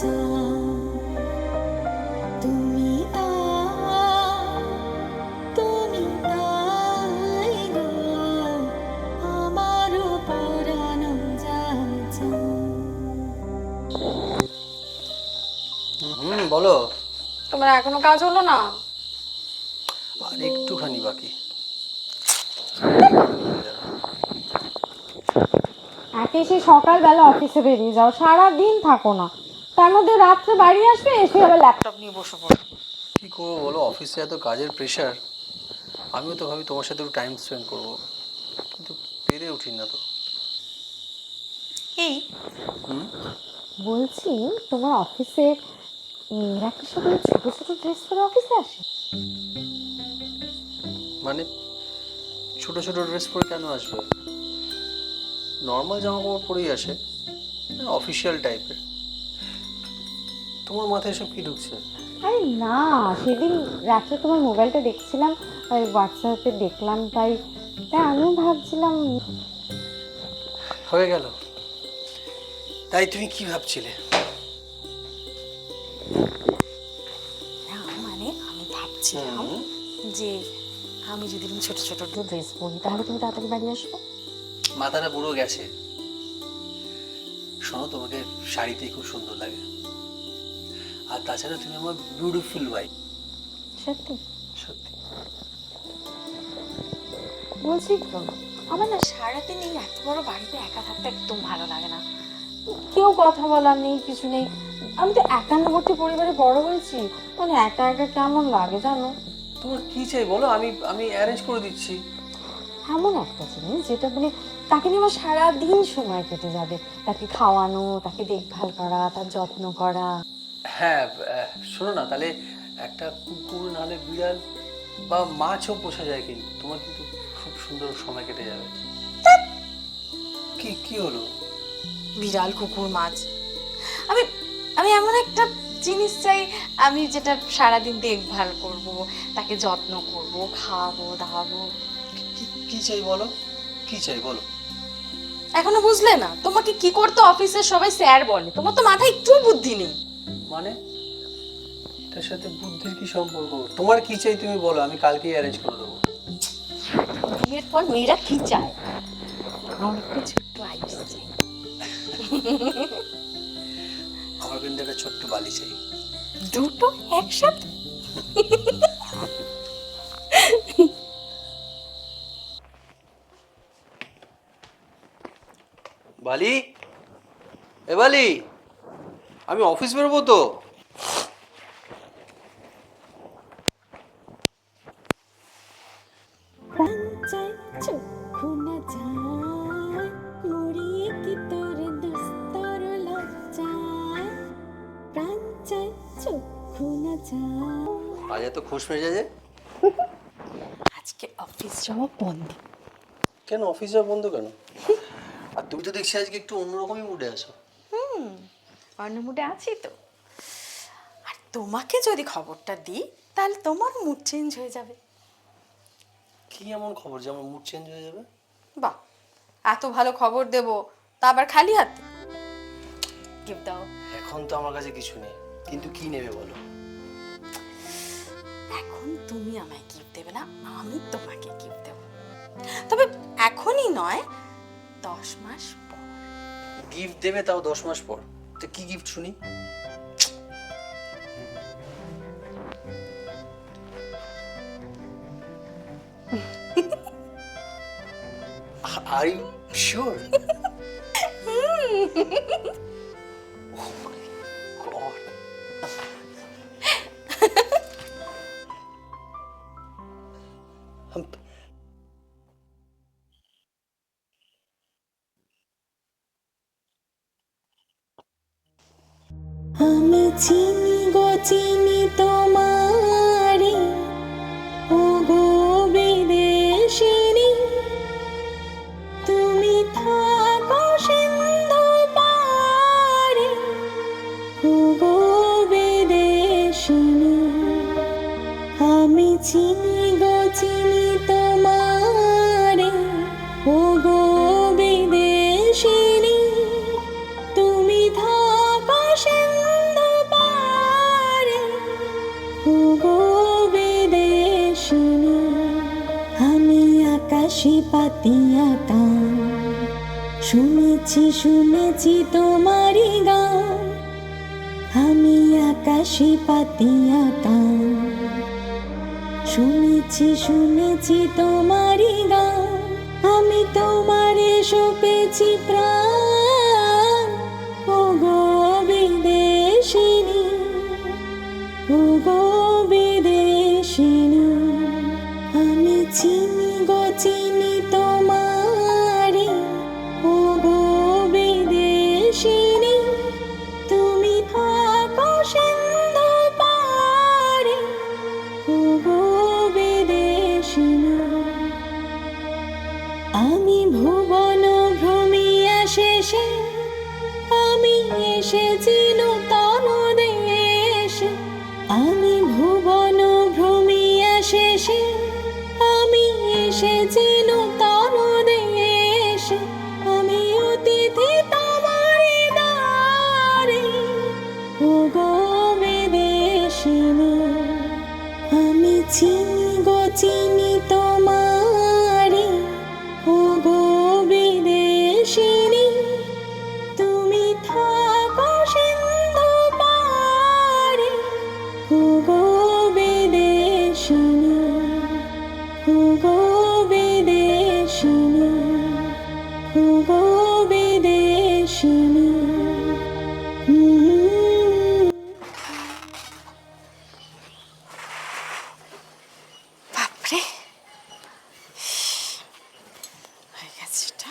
চাও। তুমি তুমি তাই পরানো হুম বলো। তোমার এখনও কাজ হলো না? আর একটুখানি বাকি। একে সে সকালবেলা অফিসে বেরিয়ে যাও সারা দিন থাকো না। তার মধ্যে রাত্রে বাড়ি আসবে এসে আবার ল্যাপটপ নিয়ে বসে পড়ো কি করব বলো? অফিসে এত কাজের প্রেশার আমিও তো ভাবি তোমার সাথে একটু টাইম স্পেন্ড করব। কিন্তু পেরে উঠি না তো। এই বলছি তোমার অফিসে মেয়েরা কি সব ছোট ছোট ড্রেস পরে অফিসে আসে? মানে ছোট ছোট ড্রেস পরে কেন আসবে? নর্মাল জামা কাপড় পরেই আসে। অফিসিয়াল টাইপের তোমার মাথায় সব কি ঢুকছে? আরে না সেদিন রাত্রে তোমার মোবাইলটা দেখছিলাম আর হোয়াটসঅ্যাপে দেখলাম তাই। তাই আমিও ভাবছিলাম হয়ে গেল। তাই তুমি কি ভাবছিলে? না মানে আমি ভাবছিলাম যে আমি যদি ছোট ছোট ড্রেস পরি তাহলে তুমি তাড়াতাড়ি বাড়ি আসবে? মাথাটা পুরো গেছে। শোনো তোমাকে শাড়িতেই খুব সুন্দর লাগে। আর তাছাড়া তুমি আমার বিউটিফুল ওয়াইফ সত্যি? সত্যি। বলছি আমার না সারাদিন এই এত বড় বাড়িতে একা থাকতে একদম ভালো লাগে না। কেউ কথা বলার নেই কিছু নেই। আমি তো একান্নবর্তী পরিবারে বড় হয়েছি। মানে একা একা কেমন লাগে জানো? তোমার কি চাই বলো? আমি আমি অ্যারেঞ্জ করে দিচ্ছি। এমন একটা জিনিস যেটা মানে তাকে নিয়ে আমার সারাদিন সময় কেটে যাবে। তাকে খাওয়ানো তাকে দেখভাল করা তার যত্ন করা। হ্যাঁ শোনো না তাহলে একটা কুকুর নাহলে বিড়াল বা মাছও পোষা যায় কিন্তু। তোমার কিন্তু খুব সুন্দর সময় কেটে যাবে। কি কি হলো? বিড়াল কুকুর মাছ। আমি আমি এমন একটা জিনিস চাই আমি যেটা সারাদিন দেখভাল করব তাকে যত্ন করব খাওয়াবো দাওয়াবো। কি- চাই বলো? কি চাই বলো? এখনও বুঝলে না? তোমাকে কি করতে অফিসের সবাই স্যার বলে? তোমার তো মাথায় একটুও বুদ্ধি নেই। মানে? এটার সাথে বুদ্ধির কি সম্পর্ক? তোমার কি চাই তুমি বলো আমি কালকেই অ্যারেঞ্জ করে দেবো। বিয়ের পর মেয়েরা কি চায়? আমার একটা ছোট্ট আইস চাই। আমার কিন্তু একটা ছোট্ট বালি চাই। দুটো একসাথে? বালি? এ বালি? আমি অফিস বেরোবো তো। আজ এত খুশ মেজাজে? আজকে অফিস যাওয়া বন্ধ। কেন অফিস যাওয়া বন্ধ কেন? আর তুমি তো দেখছি আজকে একটু অন্যরকমই মুডে আছো। অন্য মুডে আছি তো। আর তোমাকে যদি খবরটা দিই তাহলে তোমার মুড চেঞ্জ হয়ে যাবে। কি এমন খবর যে আমার মুড চেঞ্জ হয়ে যাবে? বাহ এত ভালো খবর দেবো তা আবার খালি হাতে। গিফট দাও। এখন তো আমার কাছে কিছু নেই কিন্তু কি নেবে বলো? এখন তুমি আমায় গিফট দেবে না আমি তোমাকে গিফট দেবো। তবে এখনই নয় দশ মাস পর। গিফট দেবে তাও দশ মাস পর? তো কি গিফট শুনি Are you sure? oh my god. চিনি গো চিনি পাতিয়া গান শুনেছি শুনেছি তোমারই গান। আমি আকাশে পাতিয়া গান শুনেছি শুনেছি তোমারই গান। আমি তোমারে সপেছি প্রাণ। শেষে আমি এসেছি। বাপরে। হয়ে গেছে এটা।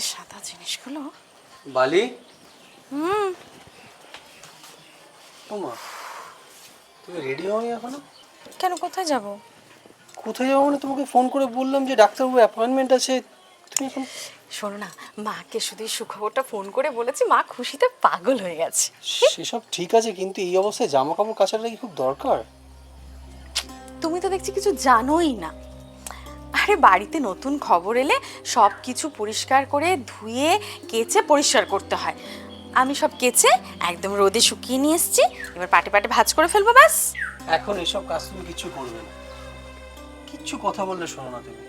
সাদা জিনিসগুলো। বালি? হুম। ওমা তুমি রেডি হওনি এখনও? কেন কোথায় যাব? কোথায় যাব মানে তোমাকে ফোন করে বললাম যে ডাক্তারবাবু অ্যাপয়েন্টমেন্ট আছে। তুমি এখন শোনো না মাকে শুধু এই সুখবরটা ফোন করে বলেছি মা খুশিতে পাগল হয়ে গেছে। সেসব ঠিক আছে কিন্তু এই অবস্থায় জামা কাপড় কাচাটা কি খুব দরকার? তুমি তো দেখছি কিছু জানোই না। আরে বাড়িতে নতুন খবর এলে সব কিছু পরিষ্কার করে ধুয়ে কেচে পরিষ্কার করতে হয়। আমি সব কেচে একদম রোদে শুকিয়ে নিয়ে এসেছি এবার পাটে পাটে ভাজ করে ফেলব ব্যাস। এখন এসব কাজ তুমি কিছু করবে না। কিচ্ছু কথা বললে শোনো না তুমি।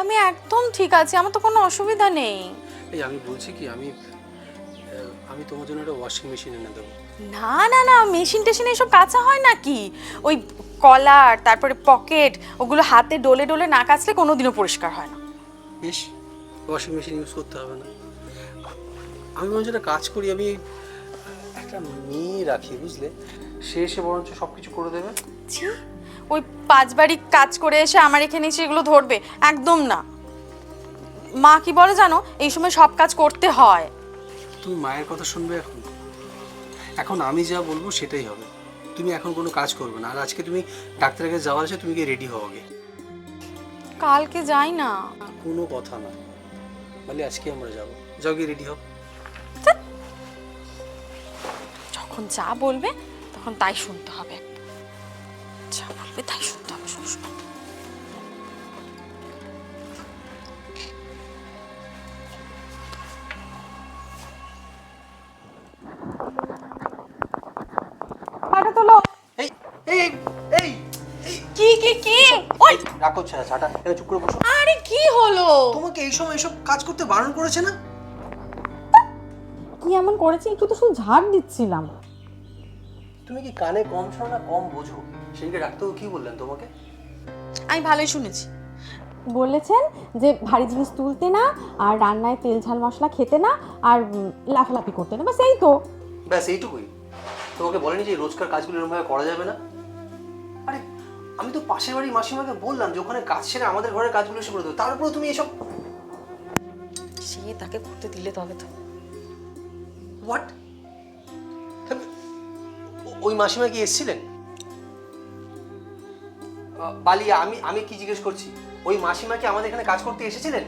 আমি একদম ঠিক আছি আমার তো কোনো অসুবিধা নেই। এই আমি বলছি কি আমি আমি তোমার জন্য একটা ওয়াশিং মেশিন এনে দেবো। না না না মেশিন টেশিন এসব কাঁচা হয় নাকি? ওই কলার তারপরে পকেট ওগুলো হাতে ডলে ডলে না কাচলে কোনোদিনও পরিষ্কার হয় না। বেশ ওয়াশিং মেশিন ইউজ করতে হবে না। আমি বরঞ্চ একটা কাজ করি আমি একটা মেয়ে রাখি বুঝলে? সে এসে বরঞ্চ সব কিছু করে দেবে। ছি। ওই পাঁচ বাড়ি কাজ করে এসে আমার এখানে এসে এগুলো ধরবে একদম না। মা কি বলে জানো? এই সময় সব কাজ করতে হয়। তুমি মায়ের কথা শুনবে এখন? এখন আমি যা বলব সেটাই হবে। তুমি এখন কোনো কাজ করবে না। আর আজকে তুমি ডাক্তারের কাছে যাওয়ার আছে তুমি গিয়ে রেডি হও আগে। কালকে যাই না। কোনো কথা না। বলে আজকে আমরা যাব। যাও গিয়ে রেডি হও। যখন যা বলবে তখন তাই শুনতে হবে। যা বলবে তাই শুনতে হবে সবসময়। পাটা তোলো। এই এই এই এই কি কি কি? ওই। রাখো ছাড়া ছাটা এখানে চুপ করে বসো। আরে কি হলো? তোমাকে এই সময় এসব কাজ করতে বারণ করেছে না? কি এমন করেছি? একটু তো শুধু ঝাড় দিচ্ছিলাম। তুমি কি কানে কম শোনো না কম বোঝো? সেদিকে ডাক্তারবাবু কি বললেন তোমাকে? আমি ভালোই শুনেছি। বলেছেন যে ভারী জিনিস তুলতে না আর রান্নায় তেল ঝাল মশলা খেতে না আর উম, লাফালাফি করতে না বাস এই তো। ব্যাস এইটুকুই। তোমাকে বলেনি যে রোজকার কাজগুলো এরকমভাবে করা যাবে না? আরে আমি তো পাশের বাড়ির মাসিমাকে বললাম যে ওখানে কাজ সেরে আমাদের ঘরের কাজগুলো এসে করে দেবো তারপরে তুমি এসব সে তাকে করতে দিলে তবে তো। হোয়াট ওই মাসিমা কি এসেছিলেন? বালিয়া আমি আমি কি জিজ্ঞেস করছি? ওই মাসিমা কি আমাদের এখানে কাজ করতে এসেছিলেন?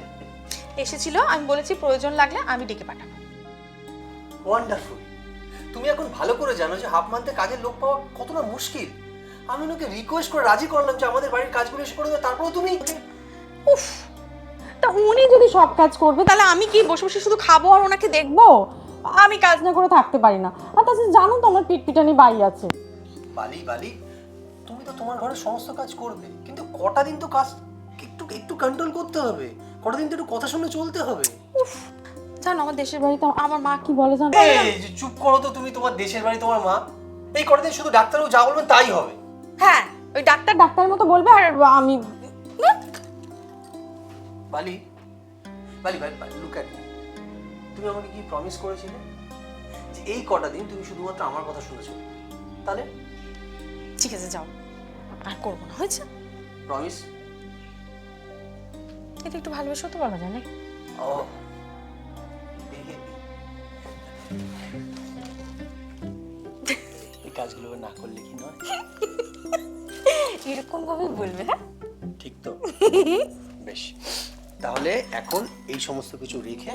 এসেছিল আমি বলেছি প্রয়োজন লাগলে আমি ডেকে পাঠাবো। ওয়ান্ডারফুল তুমি এখন ভালো করে জানো যে হাফ মান্থে কাজের লোক পাওয়া কতটা মুশকিল। আমি ওনাকে রিকোয়েস্ট করে রাজি করলাম যে আমাদের বাড়ির কাজগুলো এসে করে দেবে তারপরেও তুমি? উফ তা উনি যদি সব কাজ করবে তাহলে আমি কি বসে বসে শুধু খাব আর ওনাকে দেখব? আমি কাজ না করে থাকতে পারি না। আর তাছাড়া জানো তো আমার পিট পিটানি বাই আছে। বালি বালি তুমি তো তোমার ঘরে সমস্ত কাজ করবে কিন্তু কটা দিন তো কাজ একটু একটু কন্ট্রোল করতে হবে কটা দিন তো একটু কথা শুনে চলতে হবে। জানো আমার দেশের বাড়িতে আমার মা কি বলে জানো? এই যে চুপ করো তো তুমি তোমার দেশের বাড়ি তোমার মা। এই কটা দিন শুধু ডাক্তারবাবু যা বলবেন তাই হবে। হ্যাঁ ওই ডাক্তার ডাক্তারের মতো বলবে আর আমি বালি বালি বালি লুক অ্যাট তুমি আমাকে কি প্রমিস করেছিলে? এই কটা দিন তুমি শুধুমাত্র আমার কথা শুনেছো। তাহলে? ঠিক আছে যাও। আর করব না হয়েছে? প্রমিস এটা একটু ভালোবেসেও তো বলা যায় না ও এই কাজগুলো না করলে কি নয়? এরকম ভাবে বলবে হ্যাঁ? ঠিক তো। বেশ। তাহলে এখন এই সমস্ত কিছু রেখে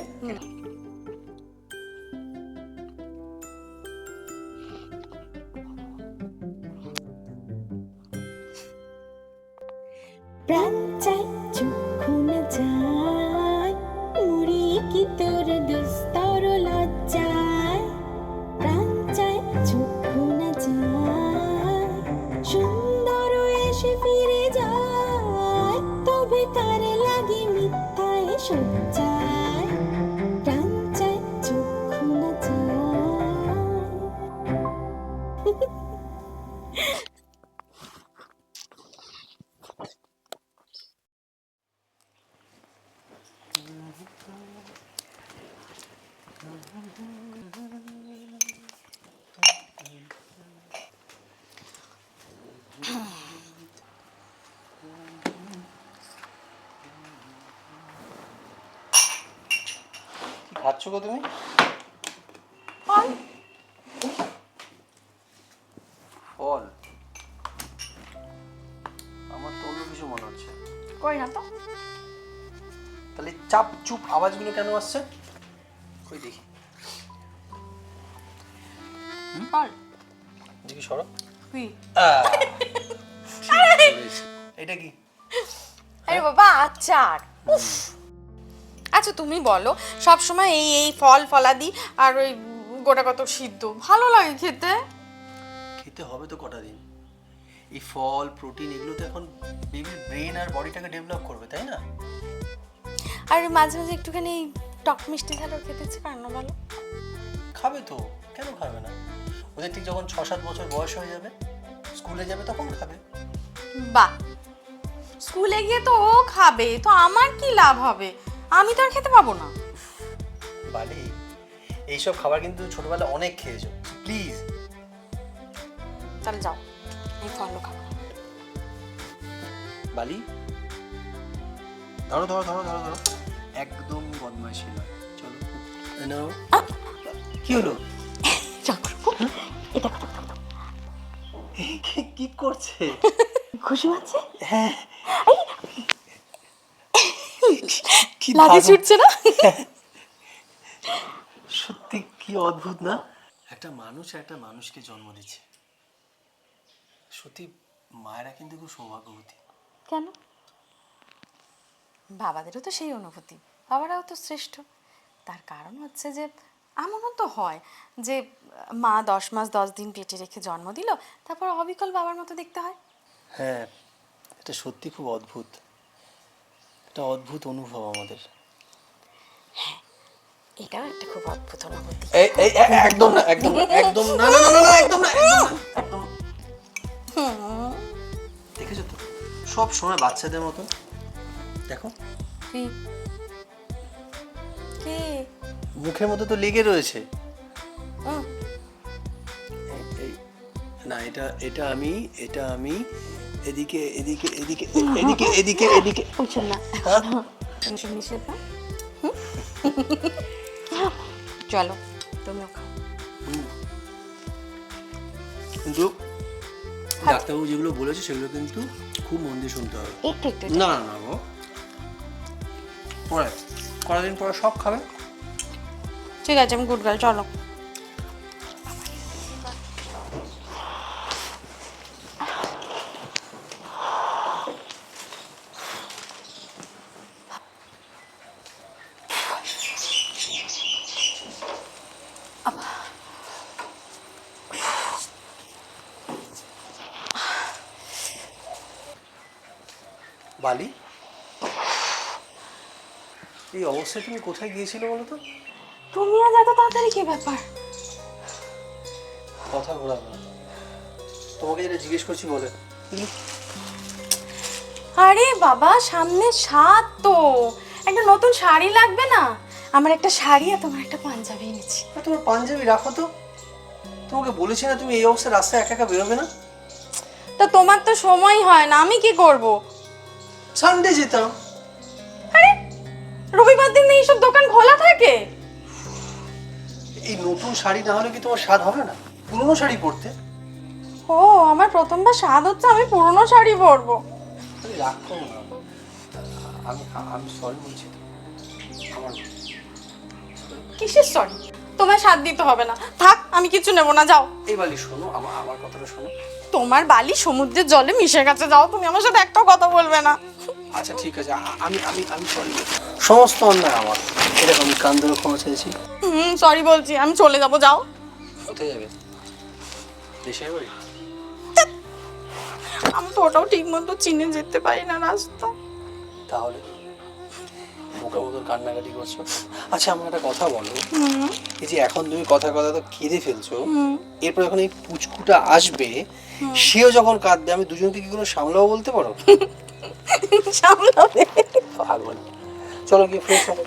খাচ্ছ গো তুমি? ফল। আমার তো অন্য কিছু মনে হচ্ছে। কই না তো? তাহলে চাপ চুপ আওয়াজগুলো কেন আসছে? বল দেখি সরো। এটা কি? আরে বাবা আচার। উফ। আচ্ছা তুমি বলো সব সময় এই এই ফল ফলাদি আর ওই গোটা কত সিদ্ধ ভালো লাগে খেতে? খেতে হবে তো কটা দিন। এই ফল প্রোটিন এগুলো তো এখন বেবির ব্রেন আর বডিটাকে ডেভেলপ করবে তাই না? আর মাঝে মাঝে একটুখানি টক মিষ্টি ঝালও খেতে ইচ্ছে করে না বলো। খাবে তো কেন খাবে না? ওদের ঠিক যখন ছ সাত বছর বয়স হয়ে যাবে স্কুলে যাবে তখন খাবে। বাহ! স্কুলে গিয়ে তো ও খাবে তো আমার কি লাভ হবে? আমি তো আর খেতে পাবো না। বালি এইসব খাবার কিন্তু ছোটবেলায় অনেক খেয়েছো। প্লিজ। তাহলে যাও এই ফলও খাব বালি ধরো ধরো ধরো ধরো ধরো। একদম বদমাইশি নয়। চলো। কি হলো? কি- কি করছে? খুশি হচ্ছে? হ্যাঁ। কি লাগে ছুটছে না? সত্যি কি অদ্ভুত না? একটা মানুষ একটা মানুষকে জন্ম দিচ্ছে। সত্যি মায়েরা কিন্তু খুব সৌভাগ্যবতী। কেন? বাবাদেরও তো সেই অনুভূতি বাবারাও তো শ্রেষ্ঠ। তার কারণ হচ্ছে যে এমনও তো হয় যে মা দশ মাস দশ দিন পেটে রেখে জন্ম দিল তারপর অবিকল বাবার মতো দেখতে হয়? হ্যাঁ এটা সত্যি খুব অদ্ভুত। একটা অদ্ভুত অনুভব আমাদের। এটাও একটা খুব অদ্ভুত অনুভূতি। একদম না একদম একদম না না না না একদম না একদম। দেখেছ তো? সব সময় বাচ্চাদের মতন। দেখো। কে? মুখের মধ্যে তো লেগে রয়েছে। না এটা এটা আমি এটা আমি এদিকে এদিকে এদিকে এদিকে এদিকে এদিকে। ওইসব না। হ্যাঁ? চলো তুমিও খাও। কিন্তু ডাক্তারবাবু যেগুলো বলেছে সেগুলো কিন্তু খুব মন দিয়ে শুনতে হবে। না না না গো পরে কটা দিন পরে সব খাবে? ঠিক আছে আমি গুড গাল চলো। বালি? এই অবস্থায় তুমি কোথায় গিয়েছিলে বলো তো? তুমি আজ এত তাড়াতাড়ি কি ব্যাপার? কথা ঘোরাবে না তোমাকে যেটা জিজ্ঞেস করছি বলে। আরে বাবা সামনে সাত তো। একটা নতুন শাড়ি লাগবে না? আমার একটা শাড়ি আর তোমার একটা পাঞ্জাবি এনেছি। আর তোমার পাঞ্জাবি রাখো তো। তোমাকে বলেছি না তুমি এই অবস্থায় রাস্তায় একা একা বেরোবে না? তা তোমার তো সময় হয় না আমি কি করব? সানডে যেতাম। আরে রবিবার দিন এইসব দোকান খোলা থাকে? এই নতুন শাড়ি না হলে কি তোমার স্বাদ হবে না? পুরনো শাড়ি পরতে। ও আমার প্রথমবার স্বাদ হচ্ছে আমি পুরনো শাড়ি পরবো। না। আমি আমি সরি বলছি তো। আমার কিসের সরি তোমার স্বাদ দিতে হবে না। থাক আমি কিছু নেব না যাও। এই বালি শোনো আমার আমার কথাটা শোনো। তোমার বালি সমুদ্রের জলে মিশে গেছে যাও। তুমি আমার সাথে একটাও কথা বলবে না। আচ্ছা ঠিক আছে। আ- আমি আমি আমি সরি সমস্ত অন্যায় আমার। এরকম আমি কান ধরে ক্ষমা হুম সরি বলছি আমি চলে যাব যাও। কোথায় যাবে? দেশের বাড়ি আমি তো ওটাও ঠিক মতো চিনে যেতে পারি না রাস্তা। তাহলে? বোকা মতন কান্নাকাটি করছ। আচ্ছা আমার একটা কথা বলো। এই যে এখন তুমি কথা কথা তো কেঁদে ফেলছো এরপর যখন এই পুচকুটা আসবে সেও যখন কাঁদবে আমি দুজনকে কি কোনো সামলাও বলতে পারো? সামলাবে। ভাগবান। চলো গিয়ে ফ্রেশ হব।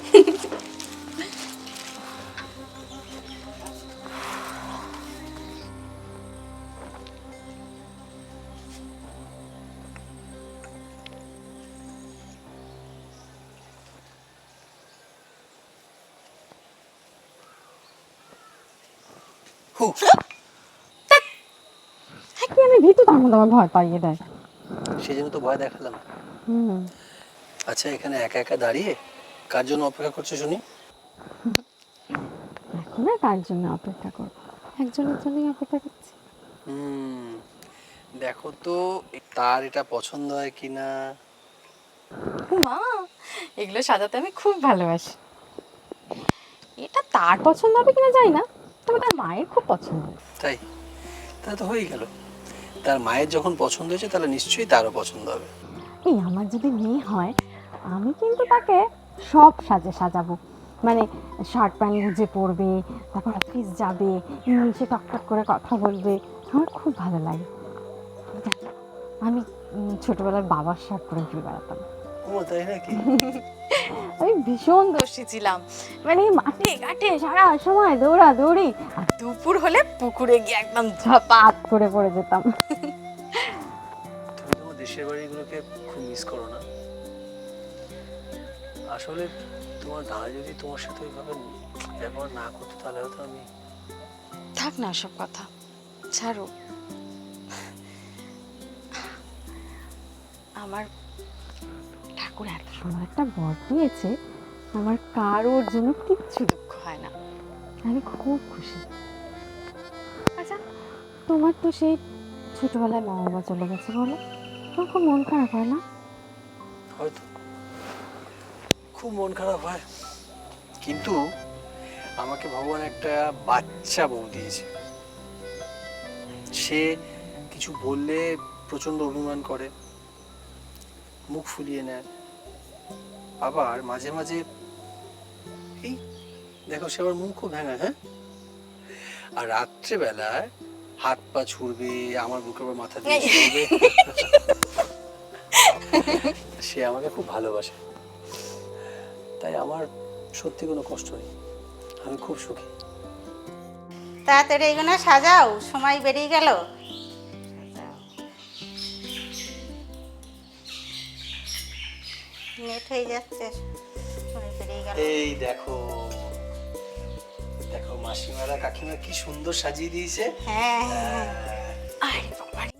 হু, কি আমি ভীতু তার মধ্যে আমার ভয় পাইয়ে দেয়। সেজন্য তো ভয় দেখালাম। আচ্ছা এখানে একা একা দাঁড়িয়ে কার জন্য অপেক্ষা করছ শুনি? এখন আর কার জন্য অপেক্ষা করব? একজনের জন্যই অপেক্ষা করছি। হুম দেখো তো তার এটা পছন্দ হয় কিনা? মা এগুলো সাজাতে আমি খুব ভালোবাসি। এটা তার পছন্দ হবে কিনা জানি না তবে তার মায়ের খুব পছন্দ। তাই? তা তো হয়েই গেল। তার মায়ের যখন পছন্দ হয়েছে তাহলে নিশ্চয়ই তারও পছন্দ হবে। এই আমার যদি মেয়ে হয় আমি কিন্তু তাকে সব সাজে সাজাবো। মানে শার্ট প্যান্ট গুজে পরবে তারপর অফিস যাবে ইংলিশে টকটক করে কথা বলবে। আমার খুব ভালো লাগে। আমি উম, ছোটবেলায় বাবার শার্ট পরে ঘুরে বেড়াতাম। আমি ভীষণ দোষী ছিলাম। মানে মাঠে ঘাটে সারা সময় দৌড়া দৌড়ি আর দুপুর হলে পুকুরে গিয়ে একদম ঝপাত করে পড়ে যেতাম। তুমি তোমার দেশের বাড়িগুলোকে খুব মিস করো না? আসলে তোমার দাদা যদি তোমার সাথে ওইভাবে ব্যবহার না করতো তাহলে হয়তো আমি থাক না সব কথা। ছাড়ো। আমার ঠাকুর এত সুন্দর একটা বর দিয়েছে আমার কারোর জন্য কিচ্ছু দুঃখ হয় না। আমি খুব খুশি। আচ্ছা তোমার তো সেই ছোটবেলায় মা বাবা চলে গেছে বলো। তোমার খুব মন খারাপ হয় না? হয়তো। খুব মন খারাপ হয়। কিন্তু আমাকে ভগবান একটা বাচ্চা বউ দিয়েছে। সে কিছু বললে প্রচণ্ড অভিমান করে মুখ ফুলিয়ে নেয়। আবার মাঝে মাঝে এই দেখো সে আবার মুখও ভেঙে হ্যাঁ? আর রাত্রেবেলায় হাত পা ছুড়বে আমার বুকের উপর মাথা দিয়ে সে আমাকে খুব ভালোবাসে। তাই আমার সত্যি কোনো কষ্ট নেই। আমি খুব সুখী। তাড়াতাড়ি এগুলো সাজাও সময় বেরিয়ে গেল। নেট হয়ে যাচ্ছে এই দেখো দেখো মাসিমারা কাকিমা কি সুন্দর সাজিয়ে দিয়েছে। হ্যাঁ। হ্যাঁ। আরে বাবা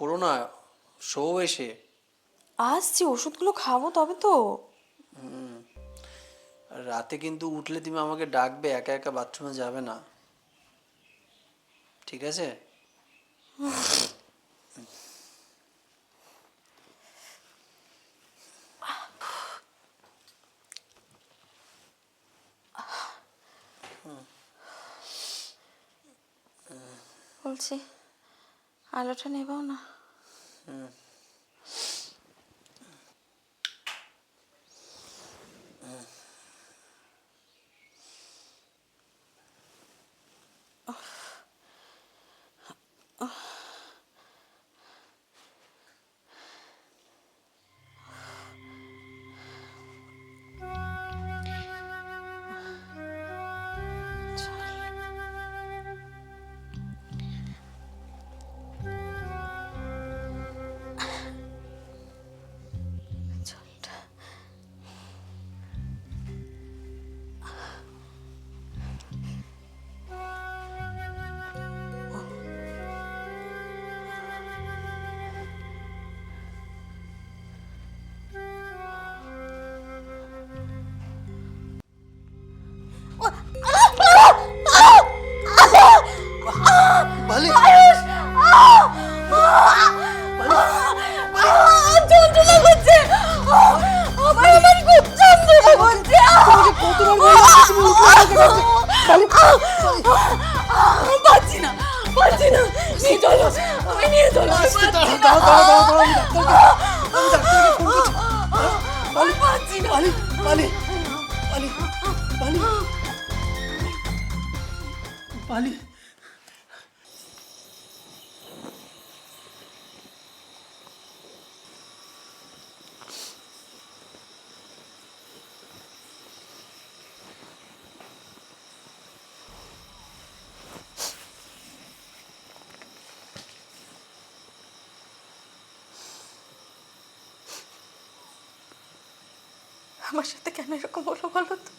করো না শো এসে। আসছি ওষুধগুলো খাব তবে তো। রাতে কিন্তু উঠলে তুমি আমাকে ডাকবে একা একা বাথরুমে যাবে না। ঠিক আছে? বলছি। আলোটা নেবাও না? জলটা 어머니 더 맛있겠다. 나나 나나 나나 나나 나나 공포증. 빨리 빨리 빨리 빨리 빨리 빨리. হলো বলো তো।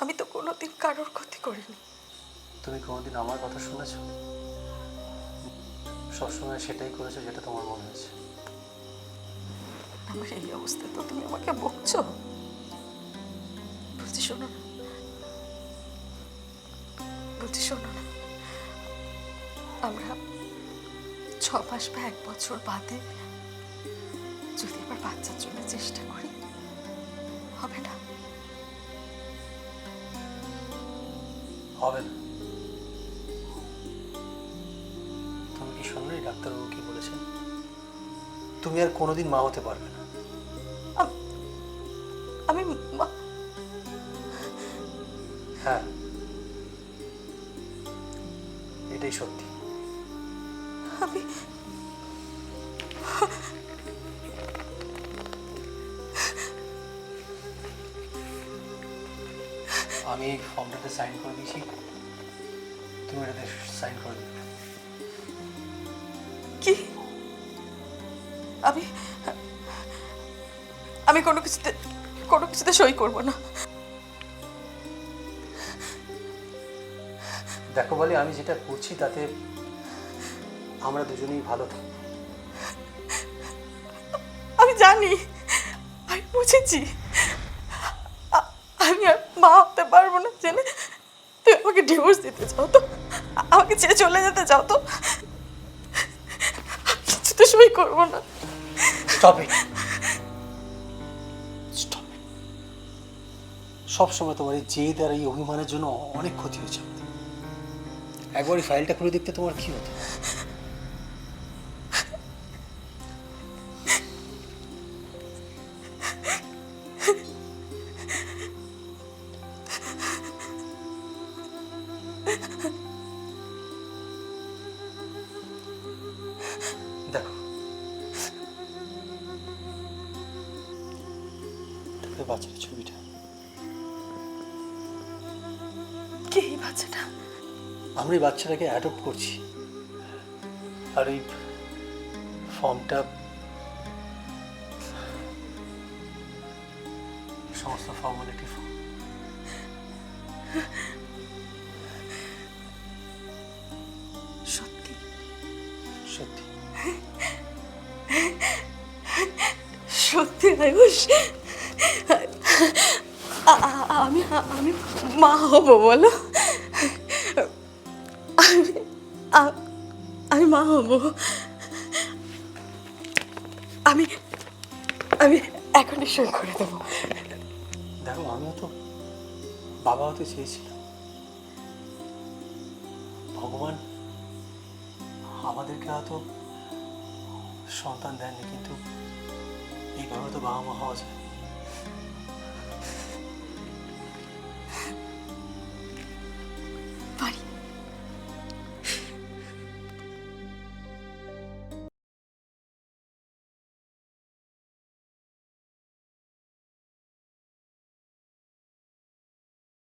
আমি তো কোনোদিন কারোর ক্ষতি করিনি। তুমি কোনোদিন আমার কথা শুনেছো? সবসময় সেটাই করেছ যেটা তোমার মনে হয়েছে আমার এই অবস্থা তো তুমি আমাকে বকছো। বলছি শোনো না। বলছি শোনো না। আমরা ছ মাস বা এক বছর বাদে যদি আবার বাচ্চার জন্য চেষ্টা করি হবে না। হবে না। তুমি কি শুনলে? ডাক্তারবাবু কি বলেছেন? তুমি আর কোনোদিন মা হতে পারবে না। আমি এই ফর্মটাতে সাইন করে দিয়েছি। তুমি এটাতে সাইন করে দেবে। কি? আমি আমি কোনো কিছুতে কোনো কিছুতে সই করব না। দেখো বলে আমি যেটা করছি তাতে আমরা দুজনেই ভালো থাকব আমি জানি আমি বুঝেছি। পারব না জেনে। তুই আমাকে ডিভোর্স দিতে চাও তো? আমাকে ছেড়ে চলে যেতে চাও তো? কিছুতে সই করব না। স্টপ ইট স্টপ ইট সব সময় তোমার এই জেদ আর এই অভিমানের জন্য অনেক ক্ষতি হয়েছে। একবার এই ফাইলটা খুলে দেখতে তোমার কি হতো? বাচ্চাটাকে অ্যাডপ্ট করছি। আর ওই ফর্মটা সমস্ত ফর্মালিটি ফর্ম সত্যি? সত্যি। সত্যি আয়ুষ আমি আমি মা হব বলো। আমি আমি মা হব। আমি আমি এখনই সই করে দেবো। দেখো, আমিও তো বাবা হতে চেয়েছিলাম। ভগবান আমাদেরকে হয়তো সন্তান দেননি, কিন্তু এইভাবে তো বাবা মা হওয়া যায়।